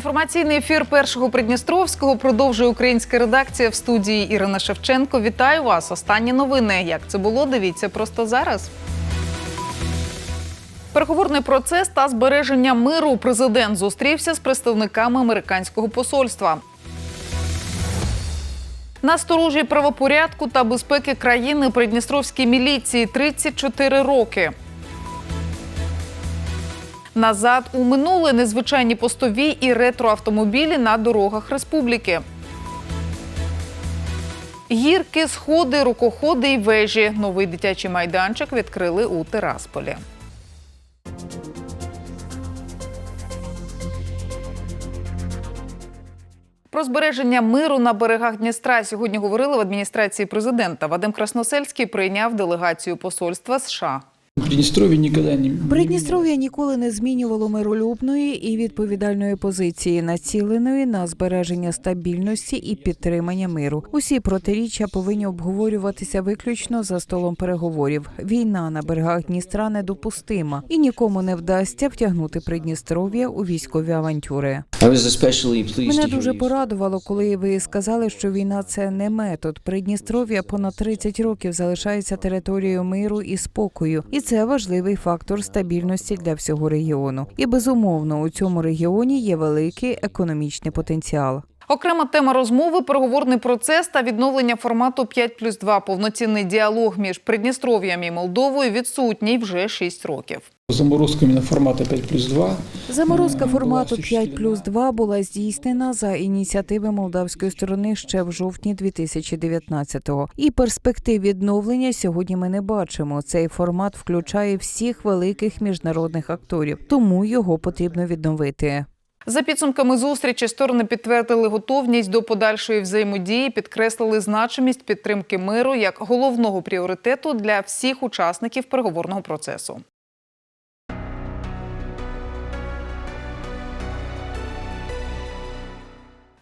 Інформаційний ефір першого Придністровського продовжує українська редакція в студії Ірина Шевченко. Вітаю вас. Останні новини. Як це було? Дивіться просто зараз. Переговорний процес та збереження миру президент зустрівся з представниками американського посольства. На сторожі правопорядку та безпеки країни Придністровській міліції 34 роки. Назад у минуле незвичайні постові і ретроавтомобілі на дорогах республіки. Гірки, сходи, рукоходи і вежі. Новий дитячий майданчик відкрили у Терасполі. Про збереження миру на берегах Дністра сьогодні говорили в адміністрації президента. Вадим Красносельський прийняв делегацію посольства США. Придністров'я ніколи не Придністров'я ніколи не змінювало миролюбної і відповідальної позиції, націленої на збереження стабільності і підтримання миру. Усі протиріччя повинні обговорюватися виключно за столом переговорів. Війна на берегах Дністра недопустима, і нікому не вдасться втягнути Придністров'я у військові авантюри. Мене дуже порадувало, коли ви сказали, що війна це не метод. Придністров'я понад 30 років залишається територією миру і спокою, і це важливий фактор стабільності для всього регіону. І безумовно у цьому регіоні є великий економічний потенціал. Окрема тема розмови переговорний процес та відновлення формату 5 плюс 2. Повноцінний діалог між Придністров'ям і Молдовою відсутній вже 6 років. Заморозку іменно формату 5 плюс 2. Заморозка формату 5 плюс 2 була здійснена за ініціативи молдавської сторони ще в жовтні 2019-го. І перспектив відновлення сьогодні ми не бачимо. Цей формат включає всіх великих міжнародних акторів, тому його потрібно відновити. За підсумками зустрічі сторони підтвердили готовність до подальшої взаємодії, підкреслили значимість підтримки миру як головного пріоритету для всіх учасників переговорного процесу.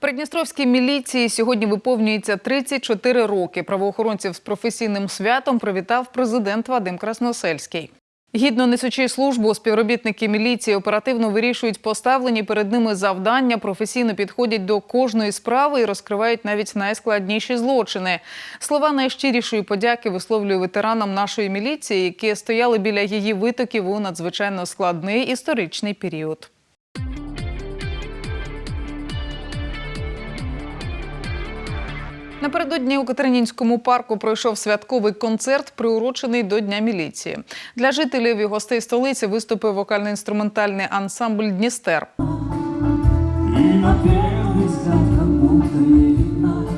Придністровській міліції сьогодні виповнюється 34 роки. Правоохоронців з професійним святом привітав президент Вадим Красносельський. Гідно несучи службу, співробітники міліції оперативно вирішують поставлені перед ними завдання, професійно підходять до кожної справи і розкривають навіть найскладніші злочини. Слова найщирішої подяки висловлює ветеранам нашої міліції, які стояли біля її витоків у надзвичайно складний історичний період. Напередодні у Катеринінському парку пройшов святковий концерт, приурочений до Дня міліції. Для жителів і гостей столиці виступив вокально-інструментальний ансамбль Дністер.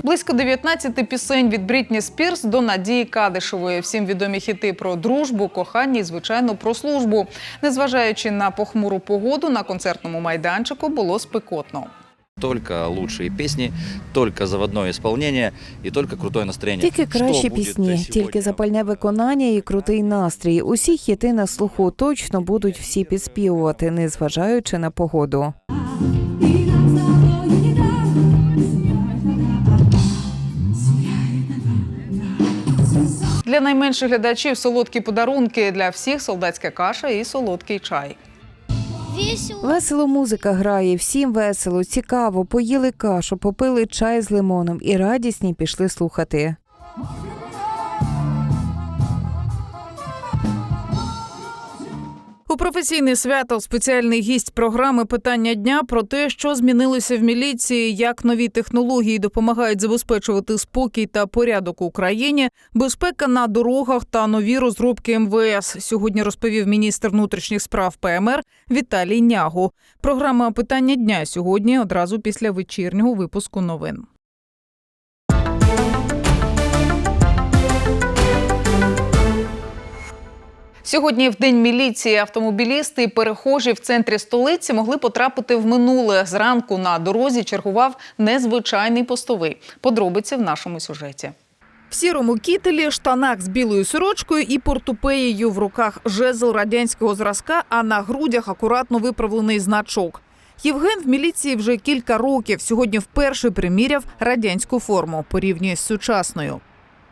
Близько 19 пісень від Брітні Спірс до Надії Кадишевої. Всім відомі хіти про дружбу, кохання і, звичайно, про службу. Незважаючи на похмуру погоду, на концертному майданчику було спекотно. Только лучшие песни, только заводное исполнение и только крутое настроение. Тільки кращі пісні, тільки запальне виконання і крутий настрій. Усі хіти на слуху точно будуть всі підспівувати, незважаючи на погоду. Для найменших глядачів солодкі подарунки для всіх солдатська каша і солодкий чай. Весело. Музика грає, всім весело, цікаво. Поїли кашу, попили чай з лимоном і радісні пішли слухати. У професійне свято спеціальний гість програми Питання дня про те, що змінилося в міліції, як нові технології допомагають забезпечувати спокій та порядок у Україні, безпека на дорогах та нові розробки МВС. Сьогодні розповів міністр внутрішніх справ ПМР Віталій Нягу. Програма Питання дня сьогодні одразу після вечірнього випуску новин. Сьогодні в день міліції автомобілісти і перехожі в центрі столиці могли потрапити в минуле. Зранку на дорозі чергував незвичайний постовий. Подробиці в нашому сюжеті. В сірому кітелі, штанах з білою сорочкою і портупеєю в руках жезл радянського зразка, а на грудях акуратно виправлений значок. Євген в міліції вже кілька років. Сьогодні вперше приміряв радянську форму, порівнює з сучасною.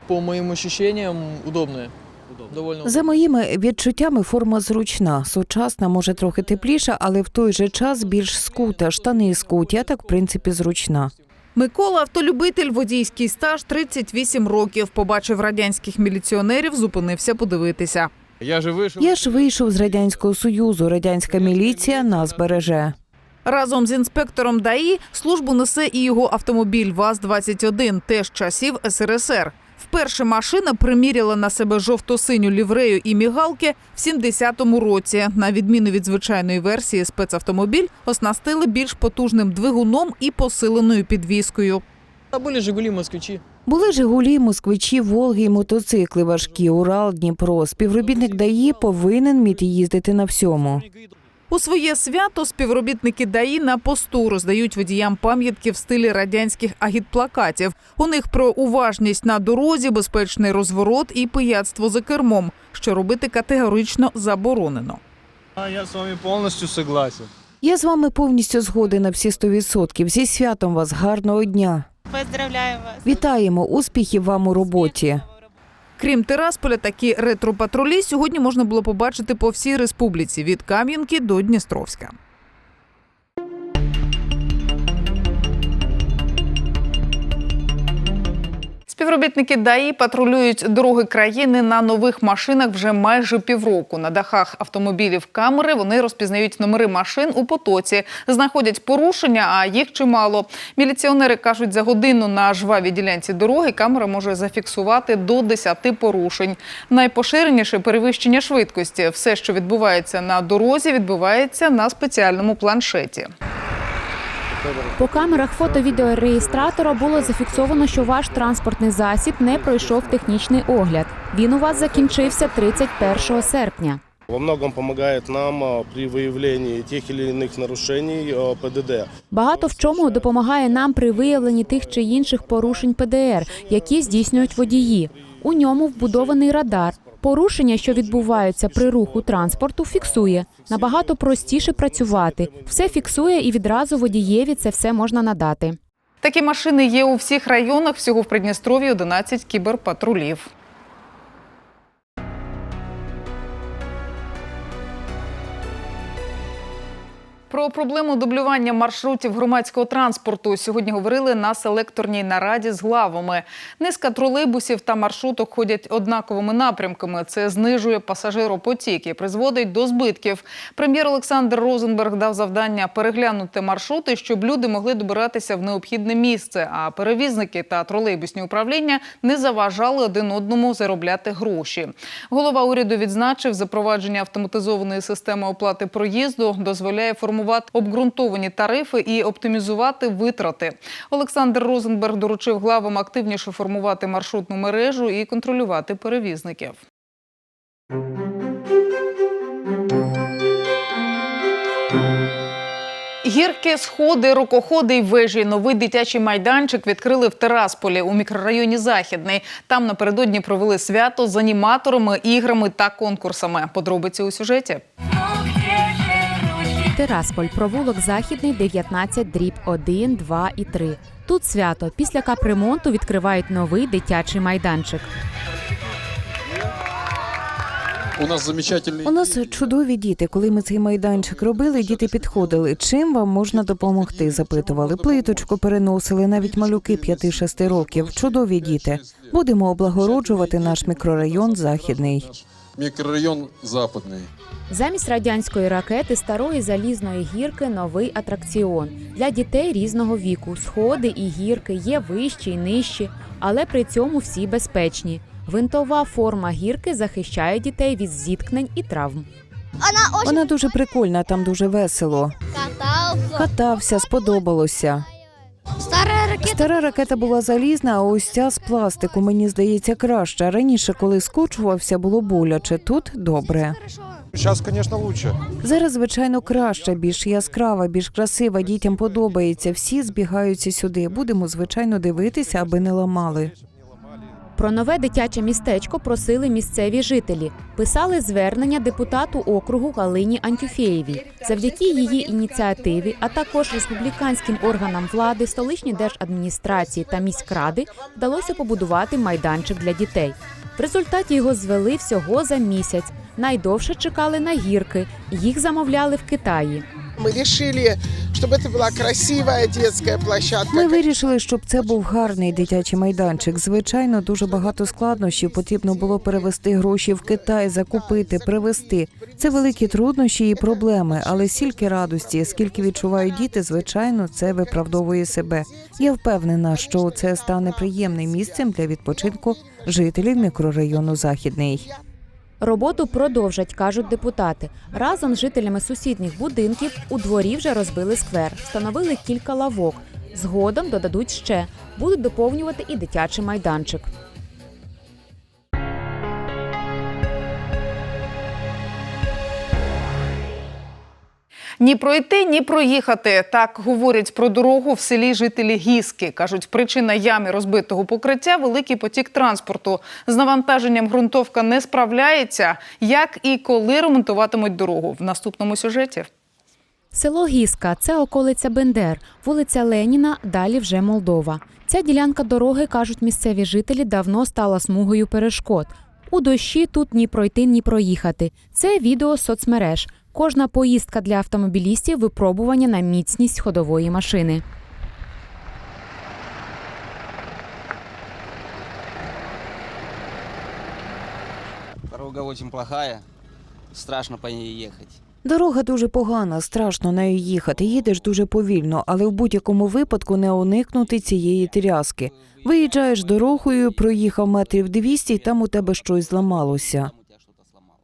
По моим ощущениям, удобные. Довольно За моїми відчуттями, форма зручна, сучасна, може трохи тепліша, але в той же час більш скута, штани скуті, а так в принципі зручна. Микола автолюбитель, водійський стаж 38 років. Побачив радянських міліціонерів, зупинився подивитися. Я же вийшов. Я ж вийшов з радянського союзу. Радянська міліція нас береже. Разом з інспектором ДАІ службу несе і його автомобіль ВАЗ-21, теж часів СРСР. Вперше машина приміряла на себе жовто-синю ліврею і мігалки в 70-му році. На відміну від звичайної версії, спецавтомобіль оснастили більш потужним двигуном і посиленою підвіскою. А були Жигулі, москвичі. Були Жигулі, москвичі, Волги, і мотоцикли важкі, Урал, Дніпро. Співробітник ДАІ повинен вміти їздити на всьому. У своє свято співробітники ДАІ на посту роздають водіям пам'ятки в стилі радянських агітплакатів. У них про уважність на дорозі, безпечний розворот і пияцтво за кермом, що робити категорично заборонено. Я с вами полностью согласен. Я з вами повністю згоден на всі 100%. Зі святом вас, гарного дня. Поздравляю вас. Вітаємо, успіхів вам у роботі. Крім Тирасполя, такі ретро-патрулі сьогодні можна було побачити по всій республіці від Кам'янки до Дністровська. Співробітники ДАІ патрулюють дороги країни на нових машинах вже майже півроку. На дахах автомобілів камери вони розпізнають номери машин у потоці, знаходять порушення, а їх чимало. Міліціонери кажуть, за годину на жвавій ділянці дороги камера може зафіксувати до 10 порушень. Найпоширеніше перевищення швидкості. Все, що відбувається на дорозі, відбувається на спеціальному планшеті. По камерах фото-відеореєстратора було зафіксовано, що ваш транспортний засіб не пройшов технічний огляд. Він у вас закінчився 31 серпня. Во многом помогает нам при выявлении тех или иных нарушений ПДД. Багато в чому допомагає нам при виявленні тих чи інших порушень ПДР, які здійснюють водії. У ньому вбудований радар. Порушення, що відбуваються при руху транспорту, фіксує. Набагато простіше працювати. Все фіксує і відразу водієві це все можна надати. Такі машини є у всіх районах. Всього в Придністров'ї 11 кіберпатрулів. Про проблему дублювання маршрутів громадського транспорту сьогодні говорили на селекторній нараді з главами. Низка тролейбусів та маршруток ходять однаковими напрямками. Це знижує пасажиропотік і призводить до збитків. Прем'єр Олександр Розенберг дав завдання переглянути маршрути, щоб люди могли добиратися в необхідне місце. А перевізники та тролейбусні управління не заважали один одному заробляти гроші. Голова уряду відзначив, запровадження автоматизованої системи оплати проїзду дозволяє формувати обґрунтовані тарифи і оптимізувати витрати. Олександр Розенберг доручив главам активніше формувати маршрутну мережу і контролювати перевізників. Гірки, сходи, рукоходи й вежі. Новий дитячий майданчик відкрили в Терасполі у мікрорайоні Західний. Там напередодні провели свято з аніматорами, іграми та конкурсами. Подробиці у сюжеті. Тирасполь, провулок Західний, 19, дріб 1, 2 і 3. Тут свято. Після капремонту відкривають новий дитячий майданчик. У нас замечательний. У нас чудові діти. Коли ми цей майданчик робили, діти підходили. Чим вам можна допомогти? Запитували. Плиточку переносили, навіть малюки 5-6 років. Чудові діти. Будемо облагороджувати наш мікрорайон Західний. Мікрорайон Западний. Замість радянської ракети старої залізної гірки новий атракціон для дітей різного віку. Сходи і гірки є вищі й нижчі, але при цьому всі безпечні. Винтова форма гірки захищає дітей від зіткнень і травм. Вона дуже прикольна, там дуже весело. Катався, сподобалося. Старая ракета. Стара ракета була залізна, а ось ця з пластику, мені здається, краща. Раніше, коли скочувався, було боляче. Тут добре. Зараз, звісно, краще. Зараз, звичайно, краща, більш яскрава, більш красива. Дітям подобається. Всі збігаються сюди. Будемо, звичайно, дивитися, аби не ламали. Про нове дитяче містечко просили місцеві жителі. Писали звернення депутату округу Галині Антюфєєвій. Завдяки її ініціативі, а також республіканським органам влади, столичній держадміністрації та міськради вдалося побудувати майданчик для дітей. В результаті його звели всього за місяць. Найдовше чекали на гірки. Їх замовляли в Китаї. Мы решили, чтобы это была красивая детская площадка. Ми вирішили, щоб це був гарний дитячий майданчик. Звичайно, дуже багато складнощів. Потрібно було перевести гроші в Китай, закупити, привезти. Це великі труднощі і проблеми, але стільки радості, скільки відчувають діти, звичайно, це виправдовує себе. Я впевнена, що це стане приємним місцем для відпочинку жителів мікрорайону Західний. Роботу продовжать, кажуть депутати. Разом з жителями сусідніх будинків у дворі вже розбили сквер, встановили кілька лавок. Згодом додадуть ще, будуть доповнювати і дитячий майданчик. Ні пройти, ні проїхати. Так говорять про дорогу в селі жителі Гіски. Кажуть, причина ями розбитого покриття великий потік транспорту. З навантаженням ґрунтовка не справляється. Як і коли ремонтуватимуть дорогу в наступному сюжеті. Село Гіска це околиця Бендер, вулиця Леніна, далі вже Молдова. Ця ділянка дороги, кажуть місцеві жителі, давно стала смугою перешкод. У дощі тут ні пройти, ні проїхати. Це відео соцмереж. Кожна поїздка для автомобілістів випробування на міцність ходової машини. Дорога очень плохая, страшно по ней ехать. Дорога дуже погана, страшно нею їхати. Їдеш дуже повільно, але в будь-якому випадку не уникнути цієї тряски. Виїжджаєш дорогою, проїхав метрів 200, і там у тебе щось зламалося. Там у тебя что-то сломалось.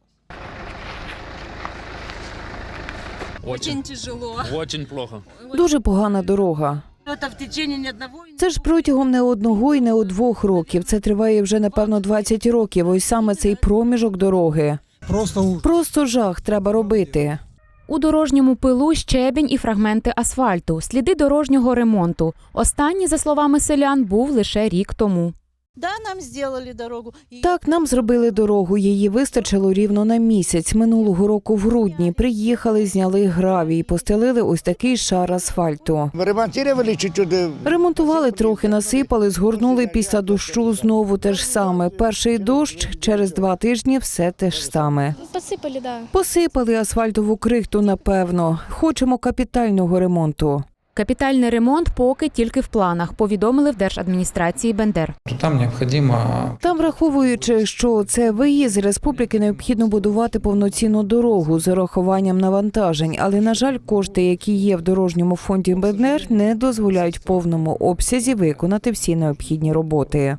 Очень тяжело. Очень плохо. Дуже погана дорога. Это в течение не одного Це ж протягом не одного і не у двох років. Це триває вже напевно 20 років. Ось саме цей проміжок дороги. Просто Просто жах треба робити. У дорожньому пилу щебінь і фрагменти асфальту, сліди дорожнього ремонту. Останній, за словами селян, був лише рік тому. Да, нам сделали дорогу. Так, нам зробили дорогу. Її вистачило рівно на місяць. Минулого року в грудні приїхали, зняли гравій, постелили ось такий шар асфальту. ремонтировали чуть-чуть. Ремонтували трохи, насипали, згорнули після дощу знову те ж саме. Перший дощ через два тижні все те ж саме. Посыпали, да. Посипали асфальтову крихту, напевно. Хочемо капітального ремонту. Капітальний ремонт поки тільки в планах, повідомили в держадміністрації Бендер. Там необходимо Там, враховуючи, що це виїзд республіки, необхідно будувати повноцінну дорогу з урахуванням навантажень. Але на жаль, кошти, які є в дорожньому фонді БНР, не дозволяють в повному обсязі виконати всі необхідні роботи.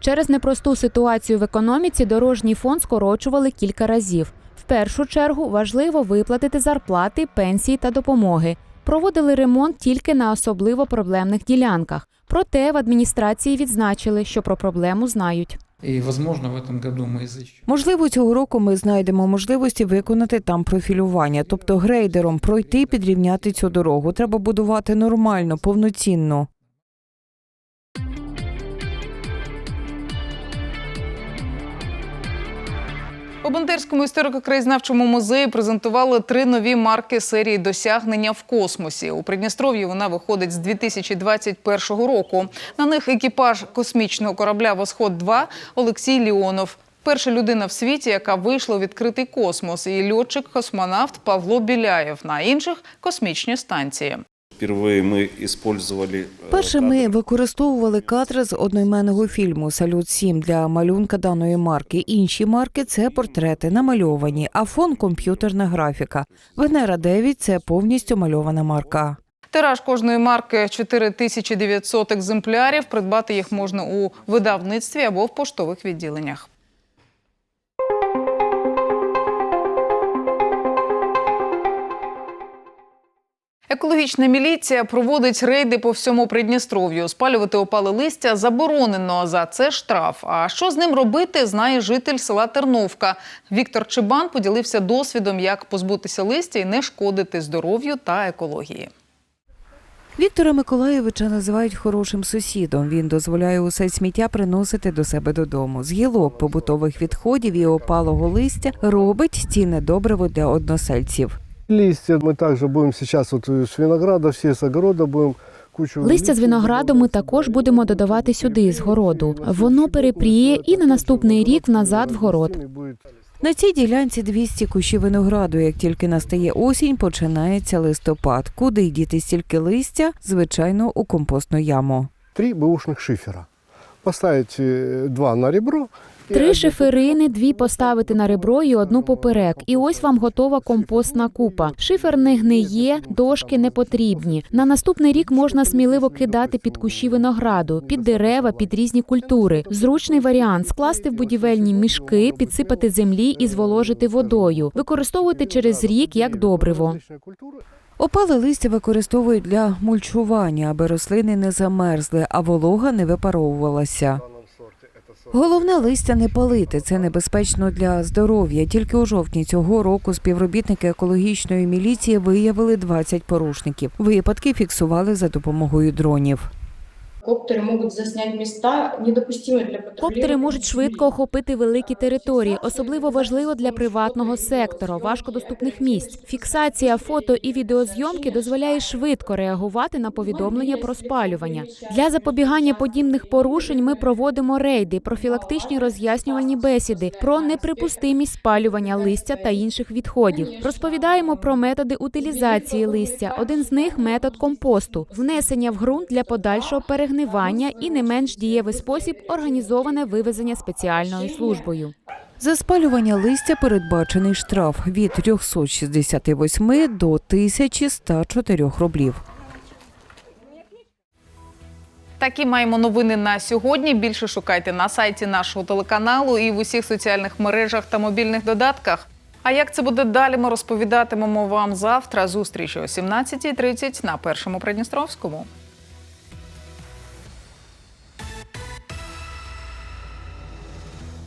Через непросту ситуацію в економіці дорожній фонд скорочували кілька разів В першу чергу важливо виплатити зарплати, пенсії та допомоги. Проводили ремонт тільки на особливо проблемних ділянках. Проте в адміністрації відзначили, що про проблему знають. и, возможно, в этом году мы изыщем. Можливо, цього року ми знайдемо можливості виконати там профілювання, тобто грейдером пройти, підрівняти цю дорогу. Треба будувати нормально, повноцінно. У Бандерському історико-краєзнавчому музеї презентували три нові марки серії досягнення в космосі. У Придністров'ї вона виходить з 2021 року. На них екіпаж космічного корабля Восход 2 Олексій Ліонов. Перша людина в світі, яка вийшла у відкритий космос, і льотчик-космонавт Павло Біляєв. На інших космічні станції Впервые мы использовали... э, Перше кадры. ми використовували кадри з одноіменного фільму Салют 7 для малюнка даної марки. Інші марки це портрети намальовані, а фон комп'ютерна графіка. Венера 9 – це повністю мальована марка. Тираж кожної марки 4900 екземплярів. Придбати їх можна у видавництві або в поштових відділеннях. Екологічна міліція проводить рейди по всьому Придністров'ю. Спалювати опале листя заборонено. За це штраф. А що з ним робити, знає житель села Терновка. Віктор Чебан поділився досвідом, як позбутися листя і не шкодити здоров'ю та екології. Віктора Миколаєвича називають хорошим сусідом. Він дозволяє усе сміття приносити до себе додому. З гілок побутових відходів і опалого листя робить цінне добриво для односельців. Листья мы также будем сейчас вот с винограда, все с огорода будем кучу... Листя з винограду ми також будемо додавати сюди з городу. Воно перепріє і на наступний рік назад в город. На цій ділянці 200 кущів винограду. Як тільки настає осінь, починається листопад. Куди діти стільки листя? Звичайно, у компостну яму. Три бэушных шифера. Поставить э, два на ребро. Три шиферини, дві поставити на ребро і одну поперек. І ось вам готова компостна купа. Шифер не гниє, дошки не потрібні. На наступний рік можна сміливо кидати під кущі винограду, під дерева, під різні культури. Зручний варіант скласти в будівельні мішки, підсипати землі і зволожити водою. Використовувати через рік як добриво. Опале листя використовують для мульчування, аби рослини не замерзли, а волога не випаровувалася. Головне листя не палити. Це небезпечно для здоров'я. Тільки у жовтні цього року співробітники екологічної міліції виявили 20 порушників. Випадки фіксували за допомогою дронів. Коптери можуть засняти міста недопустимі для патрулювання. Коптери можуть швидко охопити великі території, особливо важливо для приватного сектора, важкодоступних місць. Фіксація фото і відеозйомки дозволяє швидко реагувати на повідомлення про спалювання. Для запобігання подібних порушень ми проводимо рейди, профілактичні роз'яснювальні бесіди про неприпустимість спалювання листя та інших відходів. Розповідаємо про методи утилізації листя. Один з них метод компосту, внесення в ґрунт для подальшого перегнивання і не менш дієвий спосіб організоване вивезення спеціальною службою. За спалювання листя передбачений штраф від 368 до 1104 рублів. Такі маємо новини на сьогодні. Більше шукайте на сайті нашого телеканалу і в усіх соціальних мережах та мобільних додатках. А як це буде далі, ми розповідатимемо вам завтра. Зустріч о 17.30 на першому Придністровському.